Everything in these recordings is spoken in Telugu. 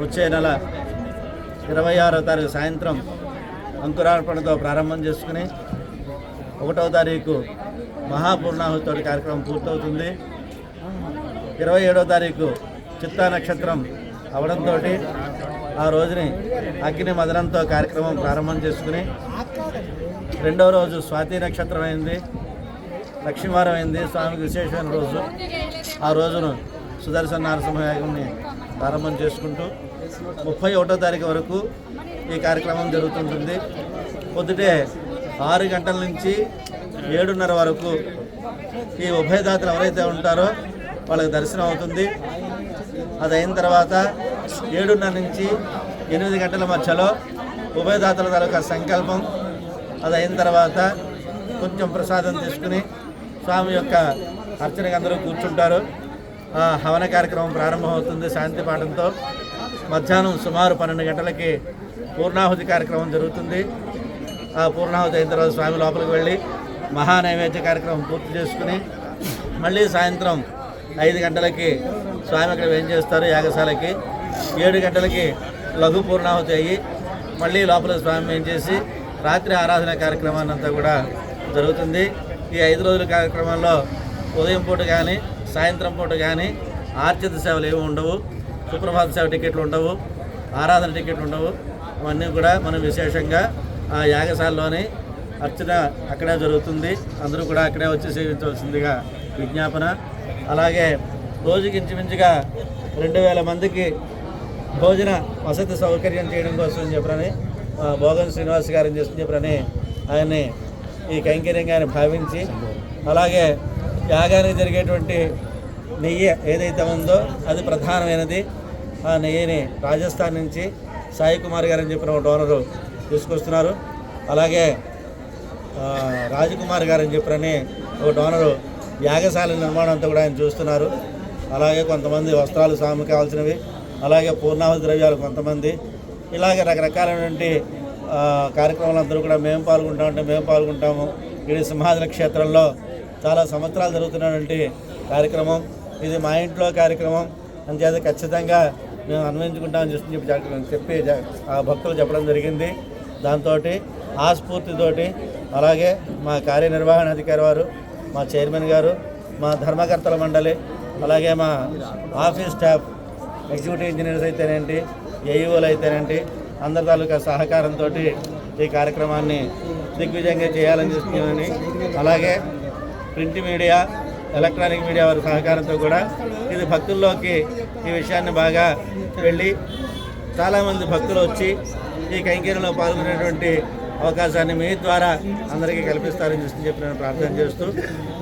వచ్చే నెల ఇరవై ఆరో తారీఖు సాయంత్రం అంకురార్పణతో ప్రారంభం చేసుకుని ఒకటవ తారీఖు మహాపూర్ణాహుతితో కార్యక్రమం పూర్తవుతుంది. ఇరవై ఏడవ తారీఖు చిత్తా నక్షత్రం అవడంతో ఆ రోజుని అగ్ని మదనంతో కార్యక్రమం ప్రారంభం చేసుకుని రెండవ రోజు స్వాతి నక్షత్రం అయింది. లక్ష్మీవారం అయింది. స్వామికి విశేషమైన రోజు. ఆ రోజును సుదర్శన నరసింహయాగంని ప్రారంభం చేసుకుంటూ ముప్పై ఒకటో తారీఖు వరకు ఈ కార్యక్రమం జరుగుతుంటుంది. పొద్దుటే ఆరు గంటల నుంచి ఏడున్నర వరకు ఈ ఉభయదాతలు ఎవరైతే ఉంటారో వాళ్ళకి దర్శనం అవుతుంది. అది అయిన తర్వాత ఏడున్నర నుంచి ఎనిమిది గంటల మధ్యలో ఉభయదాతల తాలూకా సంకల్పం అది అయిన తర్వాత కొంచెం ప్రసాదం తీసుకుని స్వామి యొక్క అర్చనకు అందరూ కూర్చుంటారు. హవన కార్యక్రమం ప్రారంభమవుతుంది శాంతి పాఠంతో. మధ్యాహ్నం సుమారు పన్నెండు గంటలకి పూర్ణాహుతి కార్యక్రమం జరుగుతుంది. ఆ పూర్ణాహుతి అయిన తర్వాత స్వామి లోపలికి వెళ్ళి మహా నైవేద్య కార్యక్రమం పూర్తి చేసుకుని మళ్ళీ సాయంత్రం ఐదు గంటలకి స్వామి అక్కడ ఏం చేస్తారు? యాగశాలకి ఏడు గంటలకి లఘు పూర్ణాహుతి అయ్యి మళ్ళీ లోపల స్వామి ఏం చేసి రాత్రి ఆరాధన కార్యక్రమాన్ని అంతా కూడా జరుగుతుంది. ఈ ఐదు రోజుల కార్యక్రమంలో ఉదయం పూట కానీ సాయంత్రం పూట కానీ ఆర్చిత సేవలు ఏమి ఉండవు సుప్రభాత సేవ టికెట్లు ఉండవు ఆరాధన టికెట్లు ఉండవు. అవన్నీ కూడా మనం విశేషంగా ఆ యాగశాలలోని అర్చన అక్కడే జరుగుతుంది. అందరూ కూడా అక్కడే వచ్చి సేవించవలసిందిగా విజ్ఞాపన. అలాగే రోజుకి ఇంచుమించుగా రెండు వేల మందికి భోజన వసతి సౌకర్యం చేయడం కోసం అని చెప్పరని భోగన్ శ్రీనివాస్ గారు చేసి చెప్పరని ఆయన్ని ఈ కైంకర్యంగా భావించి అలాగే యాగానికి జరిగేటువంటి నెయ్యి ఏదైతే ఉందో అది ప్రధానమైనది. ఆ నెయ్యిని రాజస్థాన్ నుంచి సాయి కుమార్ గారు అని చెప్పిన ఒక డోనరు తీసుకొస్తున్నారు. అలాగే రాజకుమార్ గారు అని చెప్పినని ఒక డోనరు యాగశాల నిర్మాణం అంతా కూడా ఆయన చూస్తున్నారు. అలాగే కొంతమంది వస్త్రాలు సాము కావాల్సినవి అలాగే పూర్ణాహుతి ద్రవ్యాలు కొంతమంది. ఇలాగే రకరకాలైనటువంటి కార్యక్రమాలందరూ కార్యక్రమాలు అందరూ కూడా మేము పాల్గొంటామంటే మేము పాల్గొంటాము. ఇది సింహాచల క్షేత్రంలో చాలా సంవత్సరాలు జరుగుతున్నటువంటి కార్యక్రమం. ఇది మా ఇంట్లో కార్యక్రమం. అంచేత ఖచ్చితంగా మేము అన్వయించుకుంటామని చెప్పి చెప్పి చెప్పి ఆ భక్తులు చెప్పడం జరిగింది. దాంతో ఆ స్ఫూర్తితోటి అలాగే మా కార్యనిర్వహణ అధికారి వారు మా చైర్మన్ గారు మా ధర్మకర్తల మండలి అలాగే మా ఆఫీస్ స్టాఫ్ ఎగ్జిక్యూటివ్ ఇంజనీర్స్ అయితేనేంటి ఏఈఓలు అయితేనేంటి అందరి తాలూకా సహకారంతో ఈ కార్యక్రమాన్ని దిగ్విజయంగా చేయాలని చూస్తున్నామని అలాగే ప్రింట్ మీడియా ఎలక్ట్రానిక్ మీడియా వారి సహకారంతో కూడా ఇది భక్తుల్లోకి ఈ విషయాన్ని బాగా వెళ్ళి చాలామంది భక్తులు వచ్చి ఈ కైంకర్యంలో పాల్గొనేటువంటి అవకాశాన్ని మీ ద్వారా అందరికీ కల్పిస్తారని చూసి చెప్పి నేను ప్రార్థన చేస్తూ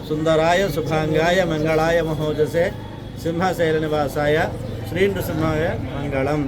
సుందరాయ శుభాంగాయ మంగళాయ మహోజసే సింహశైల నివాసాయ శ్రీ నృసింహాయ మంగళం.